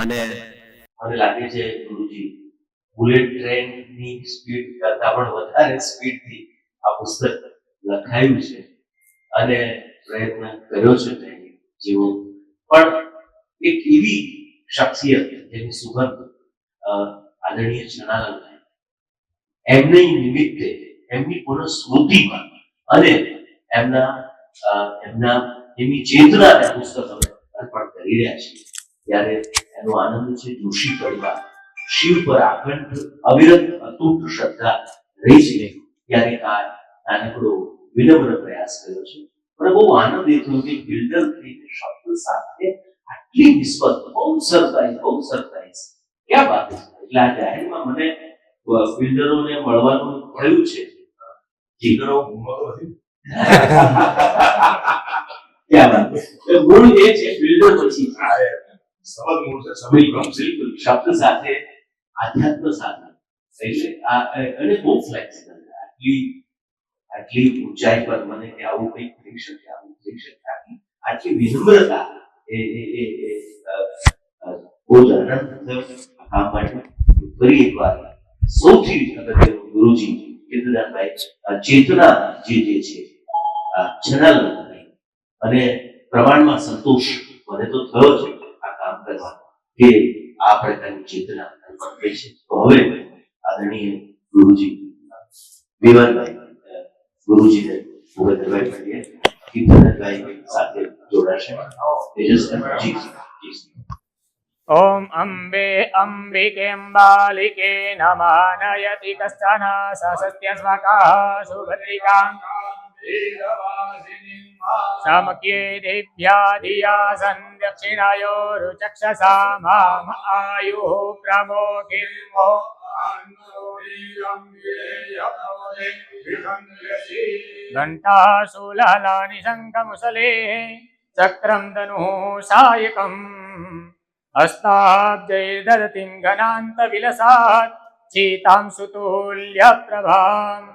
અને મને લાગે છે ગુરુજી બુલેટ ટ્રેનની સ્પીડ કરતા પણ વધારે સ્પીડથી આ પુસ્તક લખાયું છે અને પ્રયત્ન કર્યો છે જેવો. પણ એક એવી શખ્સિયત જેની સુગંધ આદરણીય જનાલાલભાઈ એમની નિમિત્તે એમની પૂર્ણ સ્મૃતિમાં અને એમના એમના એમની ચેતનાને પુસ્તક અમે અર્પણ કરી રહ્યા છીએ. ત્યારે એનો આનંદ છે જોશી પરિવાર. શિવ પર આખંડ અવિરત અતૂટ શ્રદ્ધા રહી છે. ત્યારે આ નાનકડો વિનમ્ર પ્રયાસ કર્યો છે. પણ બહુ આનંદ એ થયો કે બિલ્ડર થઈને શબ્દ સાથે આટલી નિસ્બત બહુ સરપ્રાઈઝ બહુ સરપ્રાઈઝ. ક્યાં વાત છે? એટલે આ જાહેરમાં મને બિલ્ડરોને મળવાનું મળ્યું છે. જીગરો ક્યાં વાત ગુણ એ છે બિલ્ડર પછી. બિલકુલ બિલકુલ. શબ્દ સાથે, આધ્યાત્મ સાથે. એટલે અને બહુ ફ્લેક્સિબલ આટલી આટલી ઊંચાઈ પર મને કે આવું કંઈક થઈ શકે, આવું થઈ શકે. આટલી વિનમ્રતા એ એ એ બહુ જ અનંત કામ માટે ફરી એકવાર સૌથી અગત્યનું ગુરુજી કીર્તિદાનભાઈ ચેતના જે જે છે, આ અને પ્રમાણમાં સંતોષ મને તો થયો છે આ કામ કરવાનો કે આ પ્રકારની ચેતના અનુભવ થઈ છે તો હવે આદરણીય ગુરુજી વિવાનભાઈ અ, ગુરુજીને ઉભા કરવા માંડીએ કીર્તનભાઈ સાથે જોડાશે તેજસ્વી જી જી ॐ अम्बे अम्बिकेऽम्बालिके नमानयति कश्चन स सत्यस्मकः सुभद्रिकां समक्ये देव्या धिया सन्दक्षिणयोरुचक्षसा माम् आयुः प्रमोकिल्मो घण्टाशूलानि शङ्खमुसले चक्रं धनुः सायकम्। हस्ताब्जैर्दधतिं घनान्तविलसात् सीतां सुतुल्यप्रभाम्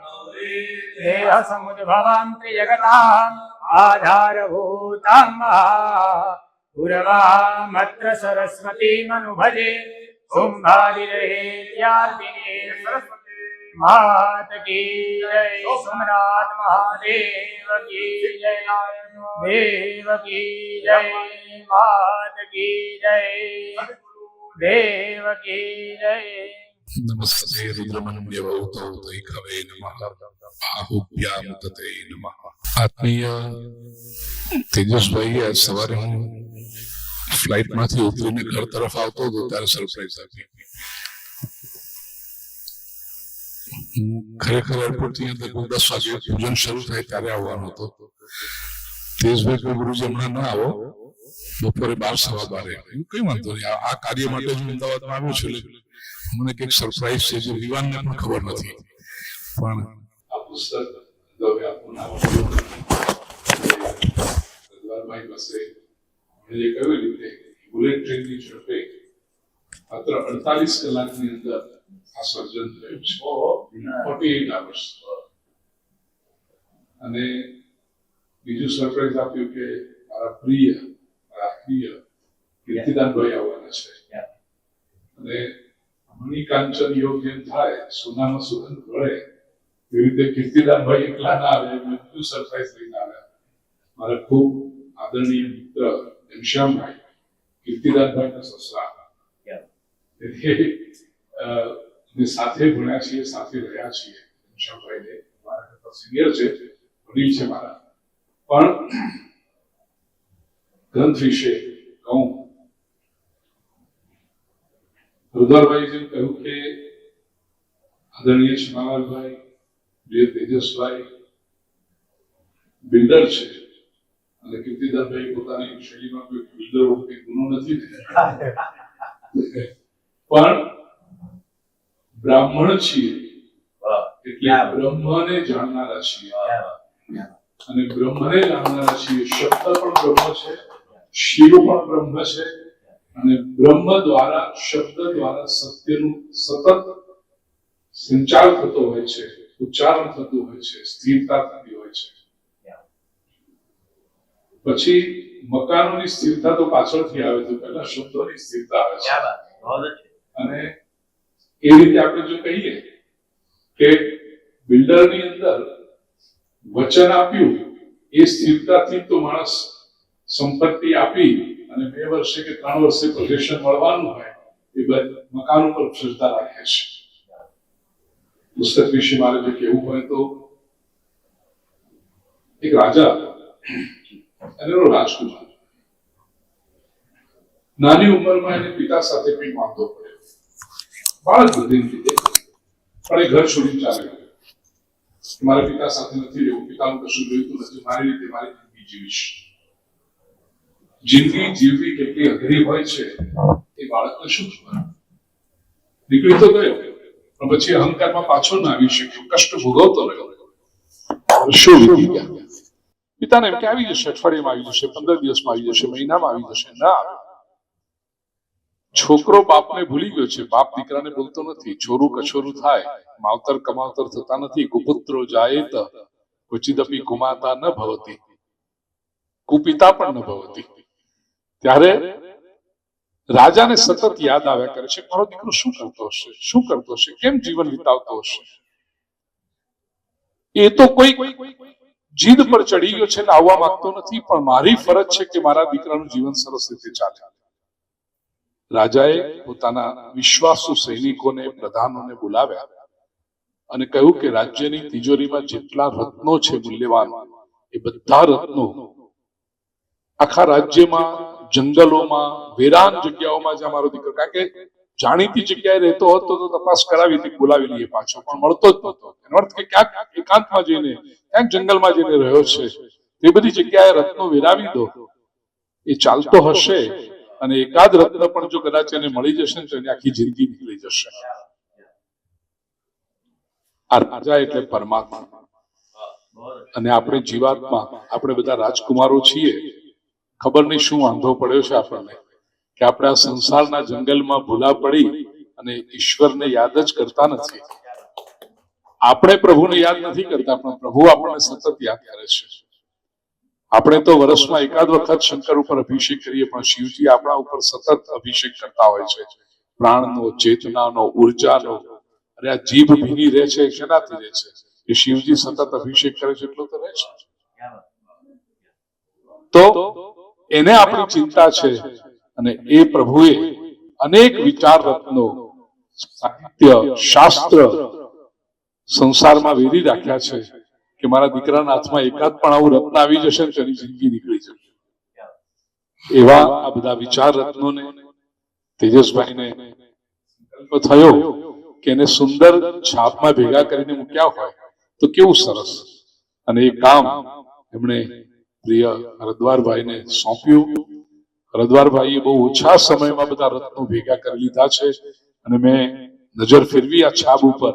देहसमुद्भवां त्रिजगताम् आधारभूतां पुरवामत्र सरस्वतीमनुभजे कुम्भादिरहेत्यार्तिने मात की जय सोमनाथ महादेव की जय देव की जय मात की जय देव की जय નમસ્તે રુદ્રમન્ય ભૌતૌતૈકવે નમઃ બાહુભ્યામ તતે નમઃ આત્મીય તેજસભાઈ આજ સવારે હું ફ્લાઇટમાંથી ઉતરીને ઘર તરફ આવતો હતો ત્યારે સરપ્રાઈઝ આપી હું ખરેખર એરપોર્ટથી લગભગ દસ વાગે પૂજન શરૂ થાય ત્યારે આવવાનો હતો તેજભાઈ કોઈ ગુરુજી હમણાં ના આવો બપોરે બાર સવા બારે હું કઈ વાંધો નહીં આ- આ કાર્ય માટે જ હું અમદાવાદમાં આવ્યો છું એટલે મને કંઈક સરપ્રાઈઝ છે જે વિવાનને પણ ખબર નથી. પણ આ પુસ્તક દવે હવે નામ રજવારભાઈ પાસે જે કહ્યું રીતે બુલેટ ટ્રેનની ઝડપે માત્ર અડતાલીસ કલાકની અંદર આ સર્જન થયું છે. ફોર્ટી એટ આવર્સ અને બીજું સરપ્રાઈઝ આપ્યું કે મારા પ્રિય મારા પ્રિય કીર્તિદાનભાઈ આવવાના છે. અને મણિકાંચન યોગ જેમ થાય સોનાનો સુગંધ વળે એવી રીતે કીર્તિદાનભાઈ એકલા ના આવે એમને બધું સરપ્રાઈઝ લઈને આવ્યા. મારા ખૂબ આદરણીય મિત્ર ઘનશ્યામભાઈ કીર્તિદાનભાઈના સસરા. એટલે સાથે ભણ્યા છીએ સાથે રહ્યા છીએ ઘનશ્યામભાઈને. મારા કરતા સિનિયર છે વડીલ છે મારા. પણ ગ્રંથ વિશે કહું રુદ્રભાઈ જેમ કહ્યું કે આદરણીય શિમાલાલભાઈ પ્રિય તેજસભાઈ બિલ્ડર છે. અને કીર્તિદાનભાઈ પોતાની શૈલીમાં કોઈ બિલ્ડર વખતે ગુનો નથી. પણ બ્રાહ્મણ છીએ. એટલે બ્રહ્મને જાણનારા છીએ. અને બ્રહ્મને જાણનારા છીએ. શબ્દ પણ બ્રહ્મ છે. શિવ પણ બ્રહ્મ છે. અને બ્રહ્મ દ્વારા શબ્દ દ્વારા સત્યનું સતત સંચાર થતો હોય છે ઉચ્ચારણ થતું હોય છે સ્થિરતા થતી હોય છે. પછી મકાનોની સ્થિરતા તો પાછળથી આવે તો પહેલા શબ્દોની સ્થિરતા આવે છે. અને એ રીતે આપણે જો કહીએ કે બિલ્ડરની અંદર વચન આપ્યું એ સ્થિરતાથી તો માણસ સંપત્તિ આપી અને બે વર્ષે કે ત્રણ વર્ષે પ્રોજેક્શન મળવાનું હોય, એ મકાન ઉપર શ્રદ્ધા રાખે છે. પુસ્તક વિશે મારે જો કહેવું હોય તો, એક રાજા, અને એનો રાજકુમાર. નાની ઉંમરમાં એને પિતા સાથે પણ વાંધો પડ્યો. બાળક બધી રીતે પણ એ ઘર છોડીને ચાલે મારા પિતા સાથે નથી રહેવું, પિતાનું કશું જોઈતું નથી, મારી રીતે મારી જીવીશ. જિંદગી જીવવી કેટલી અઘરી હોય છે, એ બાળકને શું ખબર? નીકળી તો ગયો, પણ પછી અહંકારમાં પાછો ના આવી શક્યો, કષ્ટ ભોગવતો રહ્યો. શું પિતાને એમ કે આવી જશે, અઠવાડિયામાં આવી જશે, પંદર દિવસમાં આવી જશે, મહિનામાં આવી જશે. ના. આવે. છોકરો બાપને ભૂલી ગયો છે. બાપ દીકરાને બોલતો નથી. છોરું કછોરું થાય. માવતર કમાવતર થતા નથી. કુપુત્રો જાય તો ક્વચિદપી કુમાતા ન ભવતી. કુપિતા પણ ન ભવતી. ત્યારે રાજાને સતત યાદ આવ્યા કરે છે, મારો દીકરો શું કરતો હશે? શું કરતો હશે? કેમ જીવન વિતાવતો હશે? એ તો કોઈ જીદ પર ચડી ગયો છે ને આવવા માંગતો નથી, પણ મારી ફરજ છે કે મારા દીકરાનું જીવન સરસ રીતે ચાલે. રાજાએ પોતાના વિશ્વાસુ સૈનિકોને, પ્રધાનોને બોલાવ્યા અને કહ્યું કે રાજ્યની તિજોરીમાં જેટલા રત્નો છે મૂલ્યવાન, એ બધા રત્નો આખા રાજ્યમાં જંગલોમાં, વેરાન જગ્યાઓમાં જ્યાં મારો દીકરો. કારણ કે જાણીતી જગ્યાએ રહેતો હતો તો તપાસ કરાવી હતી, બોલાવી લઈએ પાછો. પણ મળતો જ નહોતો. એનો અર્થ કે ક્યાંક એકાંતમાં જઈને, ક્યાંક જંગલમાં જઈને રહ્યો છે. તે બધી જગ્યાએ રત્નો વેરાવી દો. એ ચાલતો હશે અને એકાદ રત્ન પણ જો કદાચ એને મળી જશે ને તો એની આખી જિંદગી નીકળી જશે. આ રાજા એટલે પરમાત્મા. અને આપણે જીવાત્મા. આપણે બધા રાજકુમારો છીએ. ખબર નહીં શું વાંધો પડ્યો છે આપણને? કે આપણે આ સંસારના જંગલમાં ભૂલા પડી અને ઈશ્વરને યાદ જ કરતા નથી. આપણે પ્રભુને યાદ નથી કરતા, પણ પ્રભુ આપણને સતત યાદ કરે છે. આપણે તો વર્ષમાં એકાદ વખત શંકર ઉપર અભિષેક કરીએ, પણ શિવજી આપણા ઉપર સતત અભિષેક કરતા હોય છે. પ્રાણનો, ચેતનાનો, ઉર્જાનો. અરે આ જીભ ભીની રહે છે, શેનાથી રહે છે? એ શિવજી સતત અભિષેક કરે છે, એટલું તો રહે છે. તો એને આપણી ચિંતા છે. અને એ પ્રભુએ અનેક વિચાર રત્નો સાહિત્ય, શાસ્ત્ર સંસારમાં વેરી રાખ્યા છે કે મારા દીકરાના હાથમાં એકાદ પણ આવું રત્ન આવી જશે તેની જિંદગી નીકળી જશે. એવા આ બધા વિચાર રત્નોને તેજસભાઈને સંકલ્પ થયો કે એને સુંદર છાપમાં ભેગા કરીને મૂક્યા હોય તો કેવું સરસ. અને એ કામ એમણે પ્રિય હરદ્વારભાઈને સોંપ્યું. હરદ્વારભાઈએ બહુ ઓછા સમયમાં બધા રત્નો ભેગા કરી લીધા છે અને મેં નજર ફેરવી આ છાપ ઉપર.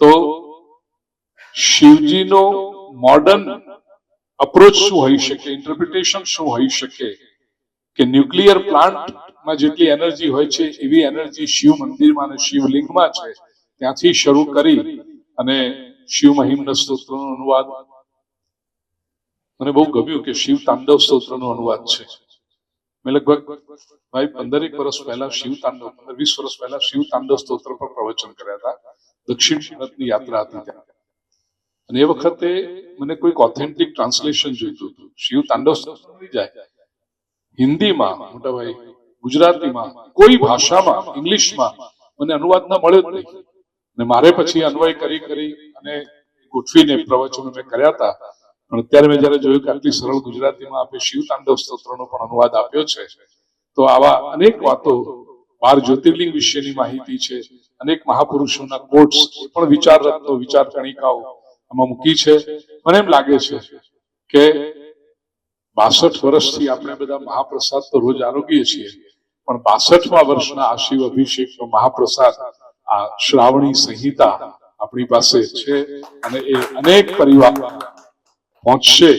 તો શિવજીનો મોડર્ન અપ્રોચ શું હોઈ શકે ઇન્ટરપ્રિટેશન શું હોઈ શકે કે ન્યુક્લિયર પ્લાન્ટમાં જેટલી એનર્જી હોય છે, એવી એનર્જી શિવ મંદિરમાં અને શિવલિંગમાં છે. ત્યાંથી શરૂ કરી અને શિવ મહિમ્ન સ્તોત્રનો અનુવાદ મને બહુ ગમ્યું કે શિવ તાંડવ સ્તોત્રનો અનુવાદ છે. મેં લગભગ, ભાઈ, પંદરેક વર્ષ પહેલા શિવ તાંડવ, પંદર, વીસ વર્ષ પહેલા શિવ તાંડવ સ્તોત્ર પર પ્રવચન કર્યા હતા. દક્ષિણ ભારતની યાત્રા હતી ત્યાં. અને એ વખતે મને કોઈક ઓથેન્ટિક ટ્રાન્સલેશન જોઈતું હતું. શિવ તાંડવ સ્તોત્ર જાય. હિન્દીમાં, મોટા ભાઈ, ગુજરાતીમાં, કોઈ ભાષામાં, ઇંગ્લિશમાં મને અનુવાદ ના મળ્યો જ નહીં. અને મારે પછી અન્વય કરી કરી અને ગોઠવીને પ્રવચનો મેં કર્યા હતા. પણ અત્યારે મેં જયારે જોયું કે આટલી સરળ ગુજરાતીમાં આપે શિવ તાંડવ સ્તોત્રનો પણ અનુવાદ આપ્યો છે, તો આવા અનેક વાતો બાર જ્યોતિર્લિંગ વિશેની માહિતી છે, અનેક મહાપુરુષોના કોટ્સ પણ વિચાર રત્નો, વિચાર કણિકાઓ આમાં મૂકી છે. મને એમ લાગે છે કે બાસઠ વર્ષથી આપણે બધા મહાપ્રસાદ તો રોજ આરોગીએ છીએ, પણ બાસઠમાં વર્ષના આ શિવ અભિષેકનો મહાપ્રસાદ, આ શ્રાવણી સંહિતા આપણી પાસે છે અને એ અનેક પરિવાર પહોંચશે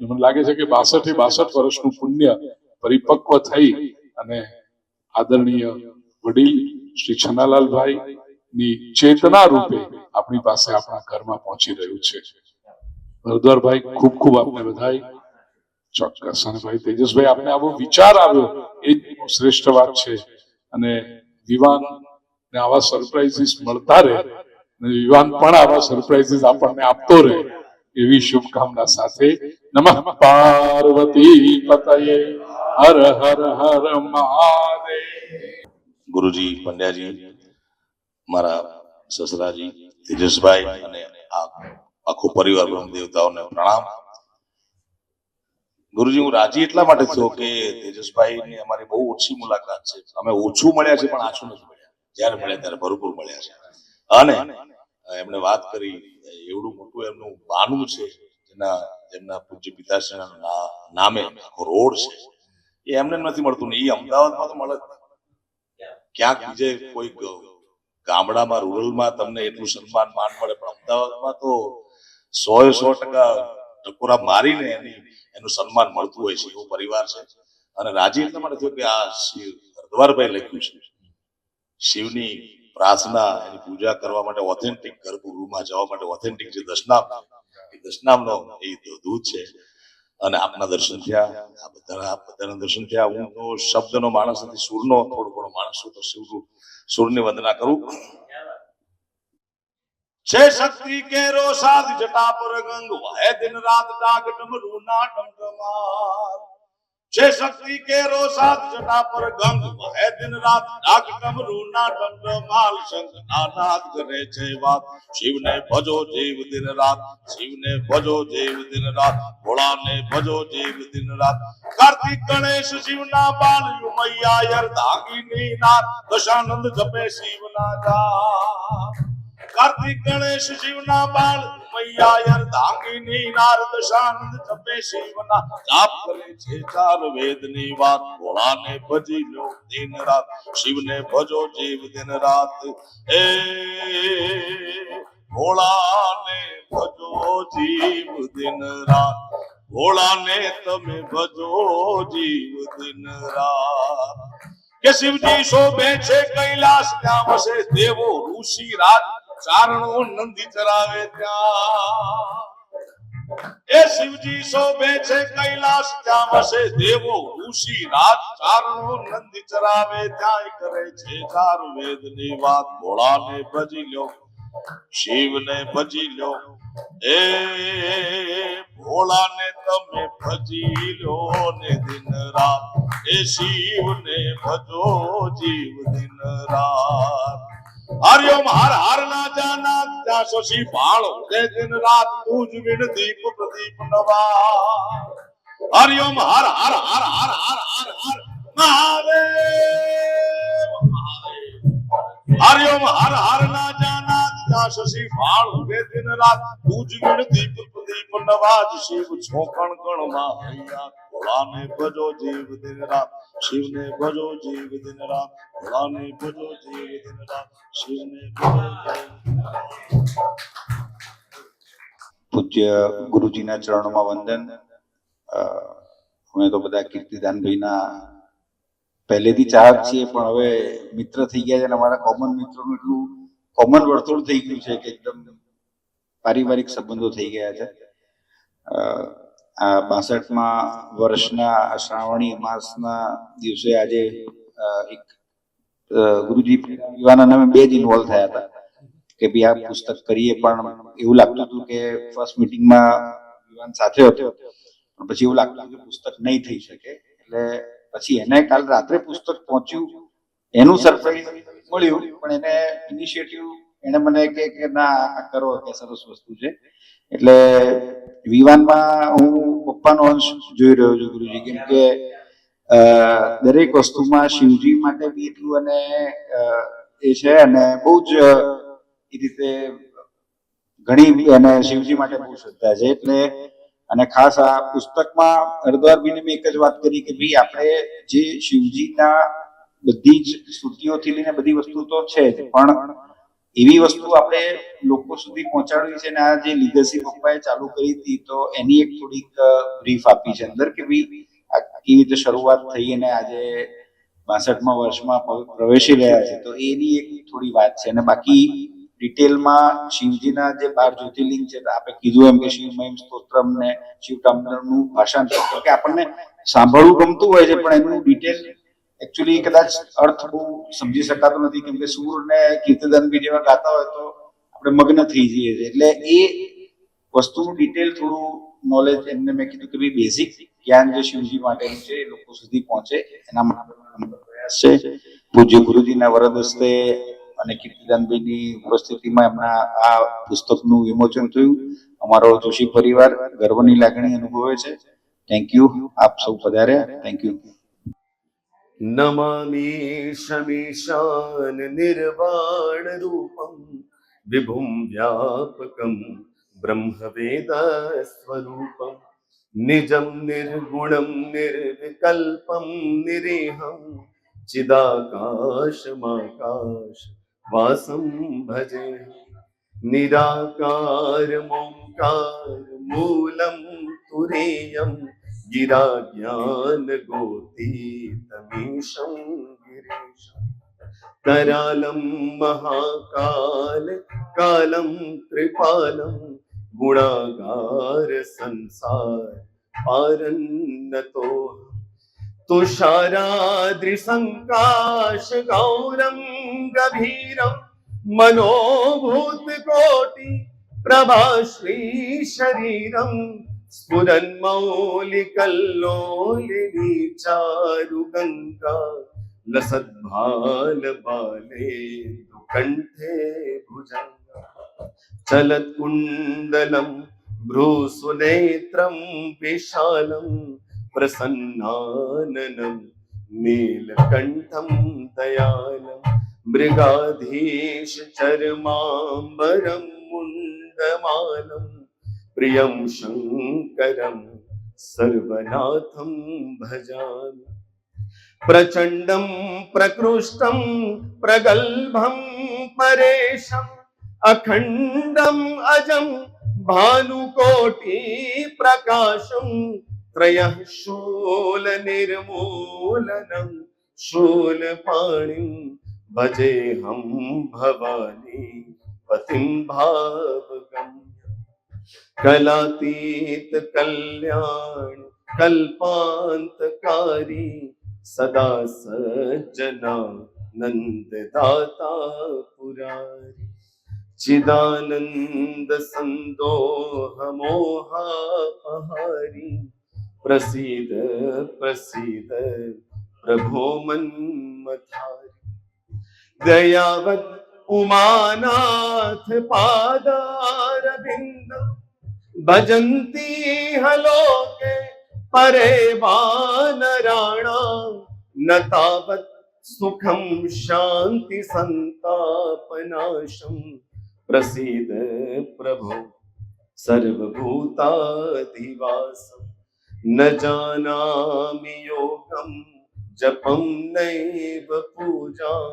મને લાગે છે કે બાસઠે બાસઠ વર્ષનું પુણ્ય પરિપક્વ થઈ અને આદરણીય વડીલ શ્રી છનાલાલભાઈ ની ચેતના રૂપે આપણી પાસે આપણા ઘરમાં પહોંચી રહ્યું છે. હરદ્વારભાઈ, ખૂબ ખૂબ આપને બધાઈ ચોક્કસ. અને ભાઈ તેજસભાઈ, આપને આવો વિચાર આવ્યો. એ શ્રેષ્ઠ વાત છે. અને વિવાન ને આવા સરપ્રાઇઝીસ મળતા રહે. અને વિવાન પણ આવા સરપ્રાઇઝીસ આપણને આપતો રહે. એવી શુભકામના સાથે નમઃ પાર્વતી પતયે. હર હર હર મહાદેવ. ગુરુજી પંડ્યાજી, મારા સસરાજી, તેજસભાઈ અને આખો પરિવાર બ્રહ્મ દેવતાઓને પ્રણામ. ગુરુજી, હું રાજી એટલા માટે થયો કે તેજસભાઈ ની અમારી બહુ ઓછી મુલાકાત છે. અમે ઓછું મળ્યા છે, પણ આછું નથી મળ્યા. જયારે મળ્યા ત્યારે ભરપૂર મળ્યા છે. અને એમણે વાત કરી એવડું મોટું એમનું બાનું છે, જેના, જેમના પૂજ્ય પિતાશ્રીના નામે રોડ છે. એ એમને નથી મળતું ને એ અમદાવાદમાં તો મળે ક્યાંક બીજે કોઈ ગામડામાં, રૂરલમાં તમને એટલું સન્માન, માન મળે, પણ અમદાવાદમાં તો સો એ સો ટકા ટકોરા મારીને એની, એનું સન્માન મળતું હોય છે, એવો પરિવાર છે. અને રાજી એટલા માટે થયું કે આ શિવ હરદ્વારભાઈ લખ્યું છે. શિવની પ્રાર્થના, એની પૂજા કરવા માટે ઓથેન્ટિક ગર્ભગૃહમાં જવા માટે ઓથેન્ટિક જે દશનામ એ દશનામનો એ દૂધ છે. અને આપના દર્શન થયા, આ બધા આ બધાના દર્શન થયા. હું તો શબ્દનો માણસ નથી, સૂરનો થોડો ઘણો માણસ છું, તો શિવનું સુરની વંદના કરું. છે શક્તિ કેરો સાધ જટા પર ગંગ, વહે દિન રાત ડાગ ડમરૂ ના ડમડમાર છે શક્તિ કેરો સાધ જટા પર ગંગ વહે દિન રાત ડાગ ડમરૂ ના માલ શંખ નાદ કરે છે વાત. શિવને ભજો જીવ દિન રાત, શિવને ભજો જીવ દિન રાત, ભોળાને ભજો જીવ દિન રાત. કાર્તિક ગણેશ શિવના બાલ યુમૈયા યરદાગીની નાર, દશાનંદ જપે શિવના જા કાર્તિક ગણેશ શિવના બાળ મૈયા યરદાંગીની નાર દશાનંદ જપે શિવના જાપ કરે છે ચાર વેદની વાત. ભોળાને ભજી લો દિન રાત, શિવને ભજો જીવ દિન રાત. એ તમે ભજો જીવ દિન રાત. કે શિવજી શોભે છે કૈલાસ, ત્યાં વસે દેવો ઋષિ રાજ ચારણો નંદી ચરાવે ત્યાં. એ શિવજી શોભે છે કૈલાસ, ત્યાં વસે દેવો ઋષિ રાજ. ચારણો નંદી ચરાવે ત્યાં કરે છે ચાર વેદની વાત. ભોળાને ભજી લ્યો શિવને ભજી લ્યો એ ભોળાને તમે ભજી લો ને દિન રાત. એ શિવને ભજો જીવ દિન રાત. હરિઓમ હર હર ના જાના. ત્યાં શશી બાળ ઉદય દિન રાત. તુજ વિણ દીપ પ્રદીપ નવા. હરિઓમ હર હર હર હર હર હર હર. મહાદેવ હરિઓમ હર હર ના જાના. ત્યાં શશી બાળ ઉદય દિન રાત. તુજ વિણ દીપ પ્રદીપ નવાજ શિવ છોકણ ગણમાં હૈયા ભોળાને ભજો જીવ દિન રાત શિવને ભજો જીવ દિન રાત ભોળાને ભજો જીવ દિન રાત શિવને ભજો. પૂજ્ય ગુરુજીના ચરણોમાં વંદન અમે તો બધા કીર્તિદાનભાઈના પહેલેથી ચાહક છીએ, પણ હવે મિત્ર થઈ ગયા છે અને અમારા કોમન મિત્રોનું એટલું કોમન વર્તુળ થઈ ગયું છે કે એકદમ પારિવારિક સંબંધો થઈ ગયા છે આ બાસઠમાં વર્ષના શ્રાવણી માસના દિવસે આજે એક ગુરુજી યુવાના નામે બે જ ઇન્વોલ્વ થયા હતા. કે ભાઈ આ પુસ્તક કરીએ, પણ એવું લાગતું હતું કે ફર્સ્ટ મિટિંગમાં યુવાન સાથે હતો. પણ પછી એવું લાગતું કે પુસ્તક નહીં થઈ શકે. એટલે પછી એને કાલ રાત્રે પુસ્તક પહોંચ્યું. એનું સરપ્રાઈઝ મળ્યું, પણ એને ઇનિશિયેટિવ એને મને કે, ના કરો કે સરસ વસ્તુ છે. એટલે વિવાનમાં હું પપ્પાનો અંશ જોઈ રહ્યો છું ગુરુજી, કેમ કે દરેક વસ્તુમાં શિવજી માટે બી એટલું અને એ છે અને બહુ જ એ રીતે ઘણી અને શિવજી માટે બહુ શ્રદ્ધા છે એટલે, અને ખાસ આ પુસ્તકમાં હરદ્વારભાઈને મેં એક જ વાત કરી કે ભાઈ આપણે જે શિવજીના બધી જ સ્તુતિઓથી લઈને બધી વસ્તુ તો છે જ, પણ એવી વસ્તુ આપણે લોકો સુધી પહોંચાડવી છે અને આ જે લીગસી પપ્પાએ ચાલુ કરી હતી, તો એની એક થોડીક બ્રીફ આપી છે અંદર કે ભાઈ આ કેવી રીતે શરૂઆત થઈ અને આજે બાસઠમાં વર્ષમાં પ્રવેશી રહ્યા છે. તો એની એક થોડી વાત છે અને બાકી ડિટેલમાં શિવજીના જે બાર જ્યોતિર્લિંગ છે આપણે કીધું એમ કે શિવમહિમ સ્તોત્રમ ને શિવનું ભાષાંતર કે આપણને સાંભળવું ગમતું હોય છે, પણ એનું ડિટેલ એકચ્યુઅલી કદાચ અર્થ બહુ સમજી શકાતો નથી, કેમ કે સૂર ને કીર્તિદાન બી જેવા ગાતા હોય તો આપણે મગ્ન થઈ જઈએ છીએ. એટલે એ વસ્તુનું ડિટેલ થોડું નોલેજ એમને મેં કીધું કે ભાઈ બેઝિક જ્ઞાન જે શિવજી માટેનું છે, એ લોકો સુધી પહોંચે, એના માટે પ્રયાસ છે. પૂજ્ય ગુરુજીના વરદ હસ્તે અને કીર્તિદાનભાઈની ઉપસ્થિતિમાં એમના આ પુસ્તકનું વિમોચન થયું. અમારો જોશી પરિવાર ગર્વની લાગણી અનુભવે છે. થેન્ક યુ આપ સૌ પધાર્યા. થેન્ક યુ નમામી શમીશાન નિર્વાણ રૂપમ વિભુમ વ્યાપકમ બ્રહ્મવેદ સ્વરૂપમ નિજમ નિર્ગુણમ નિર્વિકલ્પમ નિરેહમ ચિદાકાશમાકાશ વાસમ ભજે નિરાકાર મૂલમ તુરેયમ गिरा ज्ञानगोतीतमीशं गिरीशम् करालं महाकाल कालं कृपालं गुणागार संसार पारन्नतो तुषाराद्रिसङ्काश गौरं गभीरं मनोभूतकोटि સ્ફુરન્મૌલિકલ્લોલિની ચારુ ગંગા લસદ્ભાલ બાલે કંઠે ભુજંગા ચલત કુંડલમ ભ્રૂસુનેત્રમ વિશાલમ પ્રસન્નાનનમ નીલકંઠમ દયાલમ મૃગાધીશ ચરમાંબરમ મુંડમાલમ प्रियं शङ्करं सर्वनाथं भजामि प्रचण्डं प्रकृष्टं प्रगल्भं परेशम् अखण्डम् अजं भानुकोटि प्रकाशं त्रयः शूलनिर्मूलनं शूलपाणिं भजेऽहं भवानी पतिं કલાતીત કલ્યાણ કલ્પાંતકારી સદા સજ્જના નંદદાતા પુરારી ચિદાનંદ સંદોહ મોહાપહારી પ્રસિદ્ધ પ્રસિદ્ધ પ્રભો મન્મથારી દયાવત ઉમાનાથ પાદારવિંદ ભજંતી હલોકે પરે વાનરાણા નતાવત સુખમ શાંતિ સંતાપનાશમ. પ્રસિદ્ધ પ્રભુ સર્વભૂતાધિવાસમ ન જાનામિ યોગમ જપમ નૈવ પૂજા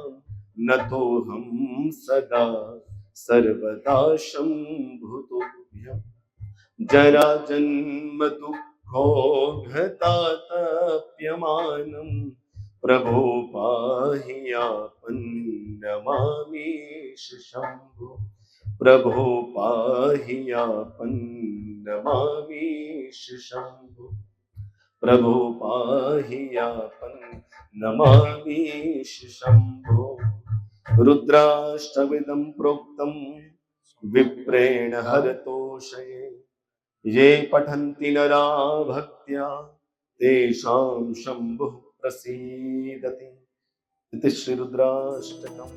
ન તોહમ સદા સર્વદા શંભુતુભ્યમ. જરા જન્મ દુઃખો ઘતા તપ્યમાનમ પ્રભો પાહી આપન નમામીશ શંભો પ્રભો પાહી આપન નમામીશ શંભો પ્રભો પાહી આપન શંભો રુદ્રાષ્ટવિદમ પ્રોક્તમ વિપ્રેણ હરતોષયે ये पठन्ति नरा भक्त्या तेषां शम्भुः प्रसीदति इति श्रीरुद्राष्टकम्